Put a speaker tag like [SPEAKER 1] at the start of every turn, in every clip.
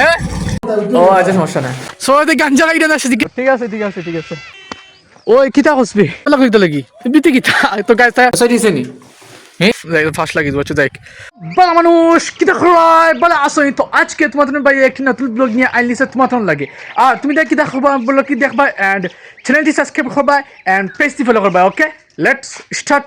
[SPEAKER 1] হ্যাঁ ও আচ্ছা সমস্যা নাই। সবাই গাঞ্জা আসে ঠিক আছে ঠিক আছে ঠিক আছে। ওই কিতা হসবি লাগি তো লাগি। বিতে কিতা? তো গাছ তা সাইডিছে নি? ফার্স্ট লাগি বাচ্চা দেখ। বালা মানুষ কিতা খরাই বালা আসনি তো আজকে তোমাদের ভাই একটি নতুন ব্লগ নিয়ে আইলিছে তোমাদের লাগে। আর তুমি দেখ কিতা খবর বলো কি দেখবা এন্ড চ্যানেলটি সাবস্ক্রাইব করবা এন্ড পেজটি ফলো করবা okay let's start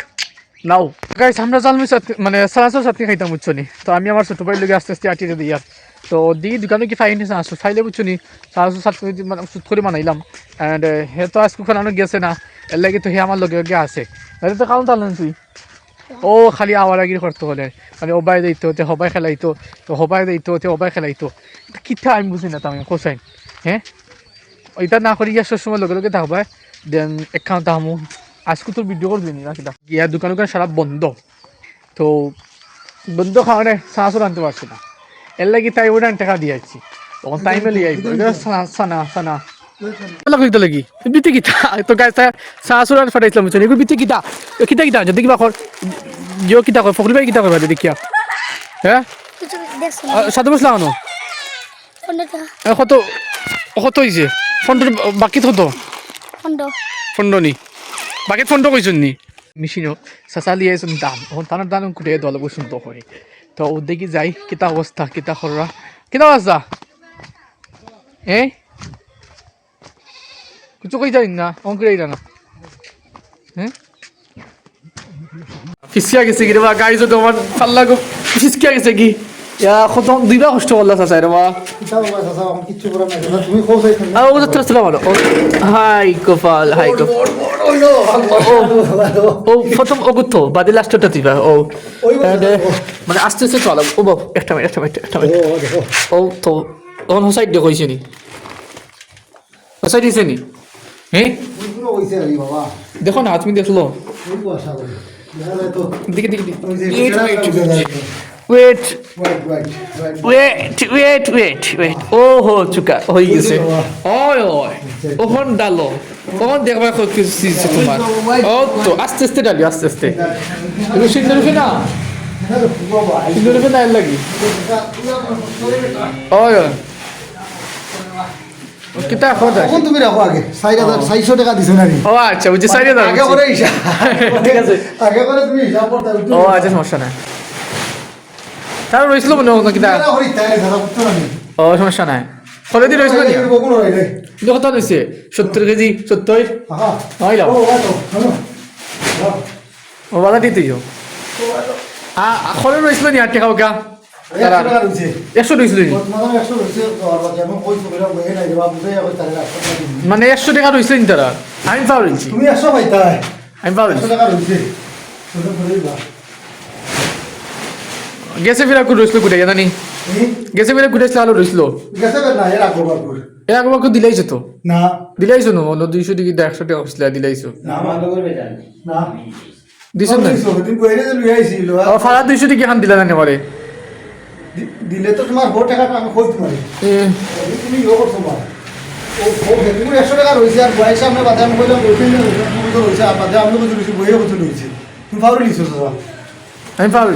[SPEAKER 1] now. Guys আমরা জালমি মানে সালাসো চাটনি খাইতাম, বুঝছ নি? তো আমি আমার ছোট ভাইয়ের লগে আস্তে আস্তে আটিয়ে দিই আর। তো দি দোকানে কি ফাইন আসো, ফাইলে বুঝছ নি? সালাসো দি মানে সুত করে বানাইলাম। অ্যান্ড হে তো আজকে খানানো গেছে না। এর লাগে তো হে আমার লগে লগে আছে। তাহলে তো কারণ তাহলে তুই? ও, খালি আওয়ারাগিরি করতে হলে। মানে ওবাই দিত, তে হবাই খেলাইতো, তো হবাই দিত, তে হবাই খেলাইতো। কিথা আমি বুঝি না তামি কোসাইন। হ্যাঁ ওইটা না করি গিয়ে সময় লগে লগে থাকবা। দেন একাউন্ট তাহামু আজকে তোর ভিডিও করবি না কিনা গিয়া দোকান দোকান সারা বন্ধ। তো বন্ধ খাওয়ানে সাহসও আনতে পারছি না। এর লাগি তাই ওটা টাকা দিয়ে যাচ্ছি তখন টাইমে লিয়ে আইব সানা সানা সানা লাগি তো লাগি। বিতে কিতা তো গাছ সাহসুর আর ফাটাইছিলাম বুঝছেন এগুলো বিতে কিতা কিতা কিতা যদি কিবা কর জিও কিতা কর ফকরি ভাই কিতা করবা যদি কিয়া হ্যাঁ
[SPEAKER 2] কিছু দেখছ
[SPEAKER 1] সাধু বসলাম আনো
[SPEAKER 2] ফোনটা
[SPEAKER 1] কত কত হয়েছে ফোনটা বাকি কত
[SPEAKER 2] ফোনটা
[SPEAKER 1] নি? বাকি ফন্ড কইছুন নি? মেশিনও সাসালি আইসুন দাম। তানার দাম কুটে দল বসুন তো হয়। তো, ও দেখি যাই কিতা অবস্থা কিতা খররা কিতা অবস্থা এ কিছু কই যাই না অঙ্ক রে না। হ্যাঁ ফিসকিয়া গেছে কি রে গাড়ি তো তোমার পাল্লা ফিসকিয়া গেছে কি? ইয়া কত দুইবার কষ্ট করলা চাচা রে বা আও ও তো আসসালামু আলাইকুম হাই গোপাল হাই গোপাল ও প্রথম ওগুতো বাদে লাস্টটা দিবা ও uh, মানে আস্তে আস্তে চলো ও বাবু একটা মিনিট একটা মিনিট একটা মিনিট ও তো তখন হোসাইড দিয়ে কইছে নি হোসাইড দিছে নি হ্যাঁ দেখো না তুমি দেখল দিকে দিকে wait wait wait wait wait ও হো চুকা হয়ে গেছে। ওই ওই ওখন ডালো। ওখন দেখবা কিছু তোমার। ও তো আস্তে আস্তে ডালি আস্তে আস্তে। না না লাগি। ওই ওই। কিতা খোদা
[SPEAKER 3] এখন তুমি রাখো আগে। চাৰি হাজাৰ চাৰিশ টকা দিছো না
[SPEAKER 1] ও আচ্ছা বুঝছি সাইডে দাও
[SPEAKER 3] আগে করে হিসাব
[SPEAKER 1] ঠিক আছে।
[SPEAKER 3] আগে করে তুমি হিসাব করতে
[SPEAKER 1] ও আচ্ছা সমস্যা নাই। তার রয়েছিল মনে হয় কিতা
[SPEAKER 3] এটা করি তাই দাদা বুঝছ না নি?
[SPEAKER 1] ও সমস্যা নাই। নি
[SPEAKER 3] এই বকুল
[SPEAKER 1] কিন্তু কত হয়েছে সত্তর কেজি সত্তর। হয় লাও।
[SPEAKER 3] ও,
[SPEAKER 1] বাধা দিতে খলে রয়েছিল নি আট টাকা ওকা
[SPEAKER 3] একশো টাকা রয়েছে।
[SPEAKER 1] রয়েছিল নি?
[SPEAKER 3] তোমাদের একশো রয়েছে, তো আর বাকি আমি কইছো, বেটা বহে নাই রে, বাপ, বুঝাই কই তারে একশো টাকা দিবি।
[SPEAKER 1] মানে একশো টাকা রয়েছিল তারা? আমি পাও রয়েছি।
[SPEAKER 3] তুমি একশো পাইতাই।
[SPEAKER 1] আমি পাও
[SPEAKER 3] একশো
[SPEAKER 1] রয়েছি
[SPEAKER 3] টাকা রয়েছে তুমি বলেই বা।
[SPEAKER 1] গেছে ফিরা করে রয়েছিল কুটে জানি গেছে ফিরা কুটেছিল আলো রয়েছিল
[SPEAKER 3] গেছে বের না, এর আগো বাপুর।
[SPEAKER 1] এর আগে বাক্য দিলাইছো তো
[SPEAKER 3] না
[SPEAKER 1] দিলাইছো না অন্য দুইশো দিকে একশো টাকা হচ্ছিল দিলাইছো
[SPEAKER 3] না আমার না
[SPEAKER 1] দিছো না
[SPEAKER 3] দিছো, তুমি বইরে যে লুই আইছি, লুয়া।
[SPEAKER 1] ও ফারা দুইশো দিকে খান দিলা জানি পরে
[SPEAKER 3] দি- দিলে তো তোমার বহু টাকাটা আমি কই তোমারে তুমি ইয়ে করছ মা ও ও তুমি একশো টাকা রয়েছে আর বয়স আমরা বাদে আমি কইলাম আর আমি বইয়ে তুমি ফাউরি
[SPEAKER 1] আমি
[SPEAKER 3] ফাউরি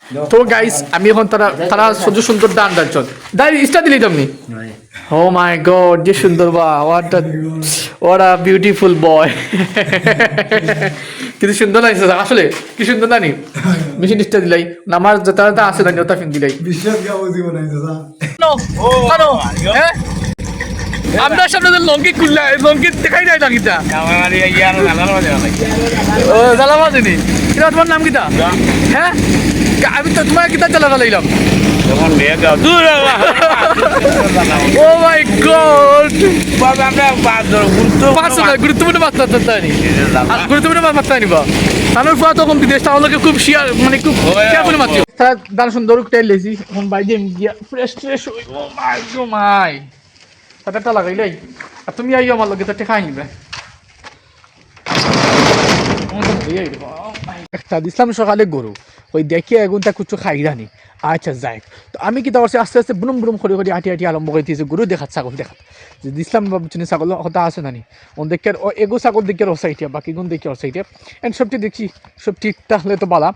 [SPEAKER 3] তো
[SPEAKER 1] গাইস আমি এখন তারা তারা সহ্য সুন্দর ডান ডানছন দাই স্টার দিলি তুমি ও মাই গড যে সুন্দর বা what what a beautiful boy কিন্তু সুন্দর লাগছে আসলে কি সুন্দর নানি মেশিন স্টার দিলাই আমার যথা আছে না যথা ফিন দিলাই
[SPEAKER 3] বিশ্বাস গাও জীবন
[SPEAKER 1] কেন হ্যাঁ? আমরা সামনে যে লঙ্কি খুললা লঙ্কি দেখাই নাই লঙ্কিটা ও জ্বালা বাজেনি কিনা তোমার নাম কিটা হ্যাঁ? আমি তো তোমার কিতা চালা লাইলাম ও মাই গড পাঁচ গুরুত্বপূর্ণ বার্তা তাই গুরুত্বপূর্ণ বার্তা নিবা তানোর ফুয়া তখন বিদেশ তাহলে খুব শিয়ার মানে খুব তারা দান সুন্দর টাইল লেছি এখন বাইরে গিয়া ফ্রেশ ফ্রেশ হই ও মাই গো মাই তাতে লাগাইলাই আর তুমি আইও আমার লগে তো টেকা আনবে একটা দিছিলাম সকালে গরু, ওই দেখে এগুনটা কিছু খাইরানি আচ্ছা যাই তো আমি কি করছি আস্তে আস্তে বুনুম বুনুম করে করে আটি আটি আরম্ভ করে দিয়েছি গরু দেখাত, ছাগল দেখাত। যে দিছিলাম বুঝছি ছাগল হতা আছে নানি ও দেখে ও এগো ছাগল দেখে ও সাইটে বাকি গুণ দেখে ও সাইটে এন্ড সবটি দেখছি সব ঠিক তাহলে তো বালা।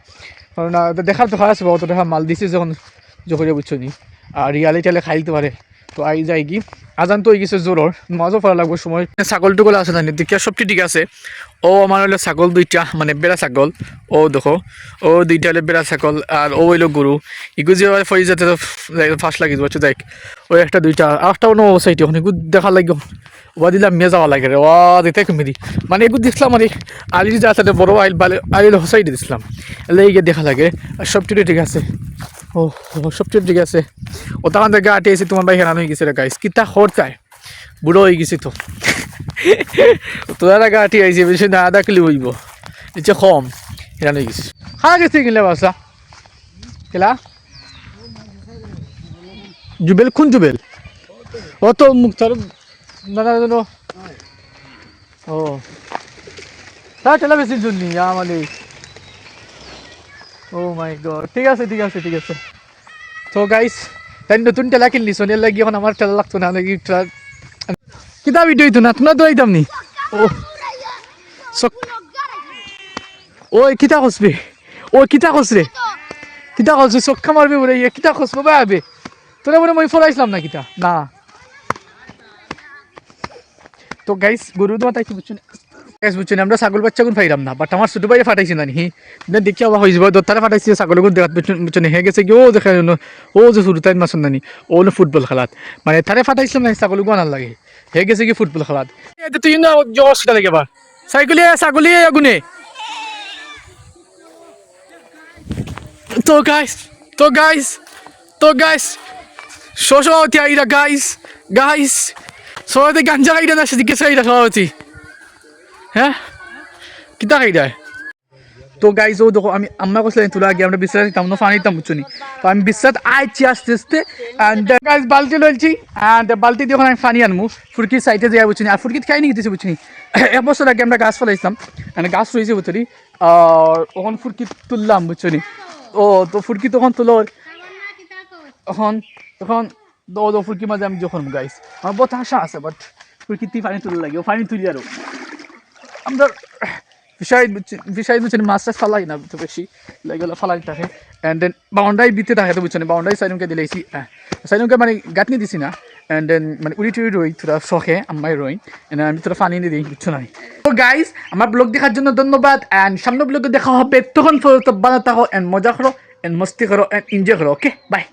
[SPEAKER 1] কারণ দেখার তো খারাপ অত দেখা মাল দিছে যখন যখন বুঝছ নি আর রিয়ালি টেলে খাই দিতে পারে তো আই যাই কি। আজান তো গেছে জোরর মাছও ফেলা লাগবে সময়। ছাগল টুকল আছে জানি দেখে সবটি ঠিক আছে। ও আমার হলো ছাগল দুইটা মানে বেড়া ছাগল। ও দেখো, ও দুইটা হলো বেড়া ছাগল আর ও হইল গরু ইগু যে ফরি যাতে ফার্স্ট লাগি যাচ্ছে দেখ। ওই একটা দুইটা আর একটা অন্য সাইডে ওখানে এগু দেখা লাগবে ওয়া দিলাম মেয়ে যাওয়া লাগে রে ওয়া দিতে কমিদি মানে এগু দিছিলাম মানে আলির যা সাথে বড় আইল বালে আলির হোসাইডে দিছিলাম। লেগে দেখা লাগে আর সবটি ঠিক আছে। ও সবচেয়ে ঠিক আছে। ও তখন থেকে আটে এসে তোমার ভাই হেরান হয়ে গেছে রে গাইস কিতা খরচায় বুড়ো হয়ে গেছি তো। তোরা টাকা আটি আইছে বেশি না আধা কিলো হইব নিচে কম হেরান হয়ে গেছে। খাওয়া গেছে কিনলে বাসা কেলা? জুবেল, কোন জুবেল? ও তো মুখ তার দাদা জানো ও তার ঠেলা বেশি জন্য আমাদের ও মাই গড ঠিক আছে ঠিক আছে ঠিক আছে। তো গাইস তাই নতুন টেলা কিনলি সোনিয়ার লাগি এখন আমার টেলা লাগতো না লাগি কিতা ভিডিও হইতো না তোমরা তো আইতাম নি? ও ওই কিতা খসবে ও কিতা খসরে কিতা? খসবে চক্কা মারবে বলে ইয়ে কিতা খসবো বা? আবে তোরা বলে মই ফলাইছিলাম না কিতা? না। তো গাইস গরু তোমার তাই কি বুঝছ গাইস বুঝছ আমরা ছাগল বাচ্চা গুণ পাইলাম না বাট আমার ছোট ভাই ফাটাইছি না হি দেখি আবার হয়ে যাবে দত্তারা ফাটাইছি ছাগল গুণ দেখাত বুঝছ হে গেছে কি ও দেখা ও যে শুরু তাই মাসন নানি ও ফুটবল খেলাত মানে তারে ফাটাইছিলাম না ছাগল গুণ আর লাগে হে গেছে কি ফুটবল খেলাত তুই না জস সেটা লাগে এবার সাইকেলে ছাগলি আগুনে তো গাইস তো গাইস তো গাইস শোষ হতে আইরা গাইস গাইস সবাই গাঞ্জা খাইটা না সেদিকে খাওয়া হতি কিতা খাই দেয় তো গাইজ ও দেখো, আমি আম্মা কইছিলাম তোরা আগে আমরা বিশ্রাম দিতাম না পানি দিতাম বুঝছ নি তো আমি বিশ্রাম আইছি আস্তে আস্তে অ্যান্ড গাইজ বালতি লইছি বালতি দিয়ে আমি পানি আনমু। ফুরকির সাইডে যাই বুঝছি আর ফুরকিত খাই নি গেছি বুঝছি এক বছর আগে আমরা গাছ ফলাইছিলাম মানে গাছ রয়েছে বুঝলি আর ওখান ফুরকি তুললাম বুঝছ ও, তো ফুরকি তখন তুলো তখন তখন দো দো ফুরকি মাঝে আমি যখন গাইস আমার বহুত আশা আছে বাট ফুরকিতে পানি তুলে লাগে, ও পানি তুলি আরও আমরা বিষয় বুঝছেন মাছটা ফালাই না তো বেশি। লাগলে ফালাই থাকে অ্যান্ড দেন বাউন্ডারি দিতে থাকে তো বুঝছেন বাউন্ডারি সাইডকে দিলেছি সাইডকে মানে গাঁথনি দিছি না। অ্যান্ড দেন মানে উড়ি টুড়ি রই, তোরা শখে, আম্মাই রই। আমি তোরা ফানি দিয়ে দিই বুঝছ নাই। তো গাইস আমার ব্লগ দেখার জন্য ধন্যবাদ। অ্যান্ড সামনে ব্লগে দেখা হবে, তখন বানা থাকো অ্যান্ড মজা করো অ্যান্ড মস্তি করো অ্যান্ড এনজয় করো ওকে বাই